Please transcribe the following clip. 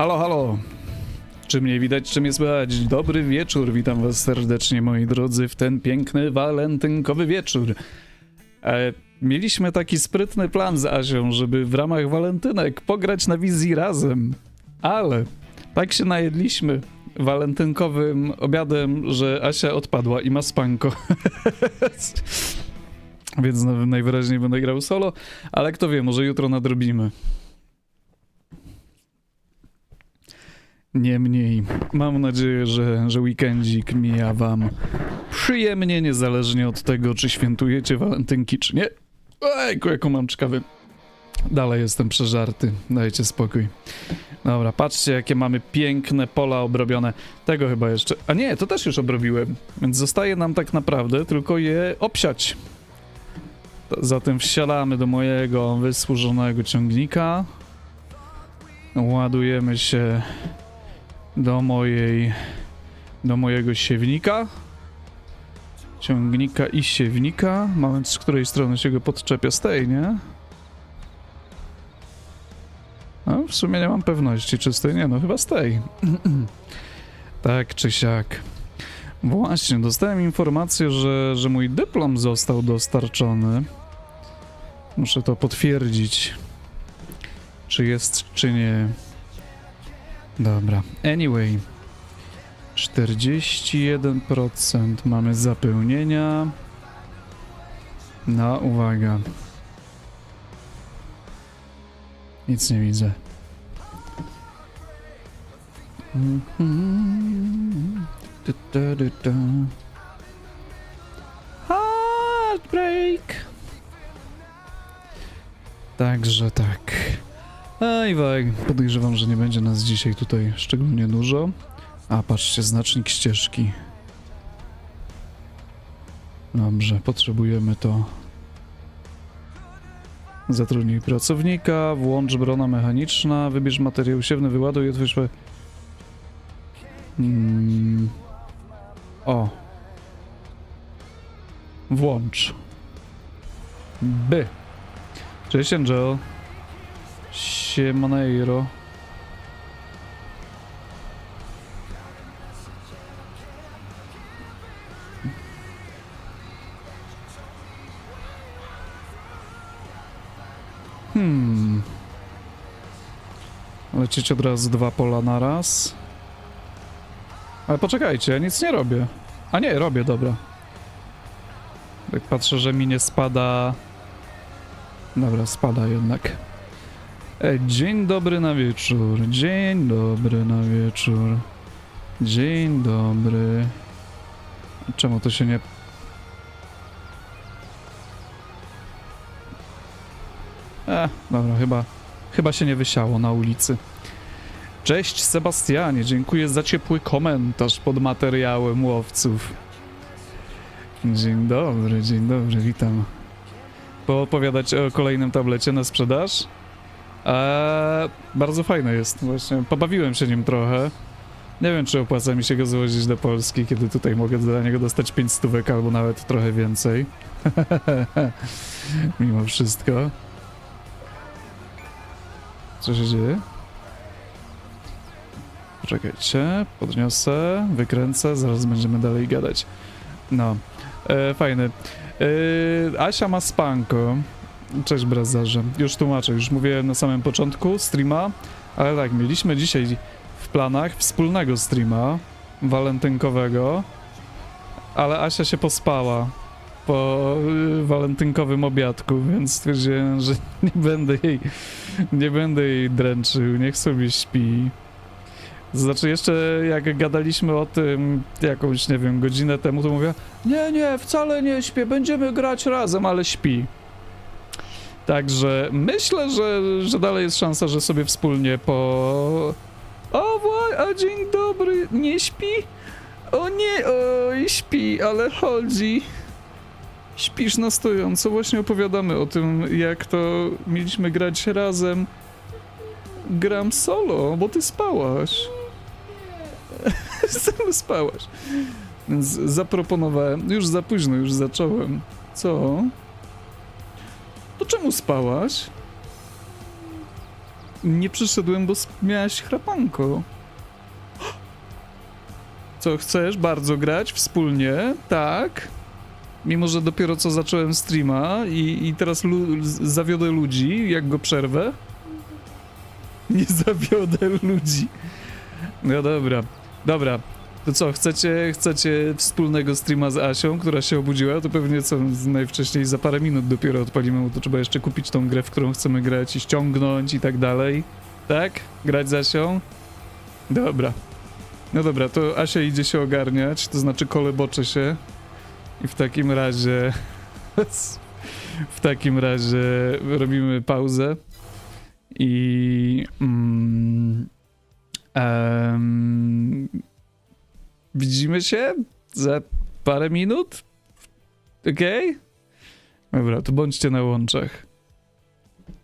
Halo, halo. Czy mnie widać, czy mnie słychać? Dobry wieczór, witam was serdecznie, moi drodzy, w ten piękny walentynkowy wieczór. E, mieliśmy taki sprytny plan z Asią, żeby w ramach walentynek pograć na wizji razem, ale tak się najedliśmy walentynkowym obiadem, że Asia odpadła i ma spanko. Więc najwyraźniej będę grał solo, ale kto wie, może jutro nadrobimy. Niemniej, mam nadzieję, że, że weekendzik mija wam przyjemnie, niezależnie od tego, czy świętujecie walentynki, czy nie. Ejku, jaką mam czkawy. Dalej jestem przeżarty, dajcie spokój. Dobra, patrzcie, jakie mamy piękne pola obrobione. Tego chyba jeszcze... A nie, to też już obrobiłem. Więc zostaje nam tak naprawdę tylko je obsiać. Zatem wsiadamy do mojego wysłużonego ciągnika. Ładujemy się do mojej, do mojego siewnika. Ciągnika i siewnika. Moment, z której strony się go podczepia z tej, nie? No, w sumie nie mam pewności, czy z tej, nie, no chyba z tej. tak czy siak. Właśnie, dostałem informację, że, że mój dyplom został dostarczony. Muszę to potwierdzić. Czy jest, czy nie. Dobra. Anyway. 41% mamy zapełnienia. No, uwaga. Nic nie widzę. Heartbreak. Także tak. Ej, waj, podejrzewam, że nie będzie nas dzisiaj tutaj szczególnie dużo. A, patrzcie, znacznik ścieżki. Dobrze, potrzebujemy to. Zatrudnij pracownika, włącz brona mechaniczna, wybierz materiał siewny, wyładuj i otwórz... pe- Mm. O. Włącz. B. Cześć Angel. Siemanejro. Hmm. Lecieć od razu dwa pola na raz. Ale poczekajcie, nic nie robię. A nie, robię, dobra. Tak patrzę, że mi nie spada... Dobra, spada jednak. E, dzień dobry na wieczór. Dzień dobry na wieczór. Dzień dobry. Czemu to się nie... E, dobra, chyba, chyba się nie wysiało na ulicy. Cześć Sebastianie, dziękuję za ciepły komentarz pod materiałem łowców. Dzień dobry, dzień dobry, witam. Poopowiadać o kolejnym tablecie na sprzedaż? Eee, bardzo fajne jest, właśnie. Pobawiłem się nim trochę. Nie wiem, czy opłaca mi się go złożyć do Polski, kiedy tutaj mogę dla niego dostać 5 stówek albo nawet trochę więcej. Mimo wszystko. Co się dzieje? Poczekajcie, podniosę, wykręcę, zaraz będziemy dalej gadać. No, e, fajny. E, Asia ma spanko. Cześć Brazarze. Już tłumaczę, już mówiłem na samym początku streama, ale tak, mieliśmy dzisiaj w planach wspólnego streama walentynkowego, ale Asia się pospała po y, walentynkowym obiadku, więc stwierdziłem, że nie będę jej, nie będę jej dręczył, niech sobie śpi. Znaczy jeszcze jak gadaliśmy o tym jakąś, nie wiem, godzinę temu, to mówię nie, nie, wcale nie śpię, będziemy grać razem, ale śpi. Także myślę, że, że dalej jest szansa, że sobie wspólnie po... O, a dzień dobry, nie śpi? O nie, oj, śpi, ale chodzi. Śpisz na stojąco, właśnie opowiadamy o tym, jak to mieliśmy grać razem. Gram solo, bo ty spałaś. Sam spałaś. Więc zaproponowałem, już za późno, już zacząłem. Co? Czemu spałaś? nie przyszedłem, bo miałaś chrapanko. Co, chcesz bardzo grać wspólnie? Tak. Mimo, że dopiero co zacząłem streama i, i teraz lu- zawiodę ludzi, jak go przerwę. Nie zawiodę ludzi. No dobra, dobra. To co, chcecie, chcecie wspólnego streama z Asią, która się obudziła? To pewnie co, najwcześniej za parę minut dopiero odpalimy, to trzeba jeszcze kupić tą grę, w którą chcemy grać i ściągnąć i tak dalej. Tak? Grać z Asią? Dobra. No dobra, to Asia idzie się ogarniać, to znaczy kolebocze się. I w takim razie... w takim razie robimy pauzę. I... Mm, em, widzimy się za parę minut? Okej? Dobra, to bądźcie na łączach.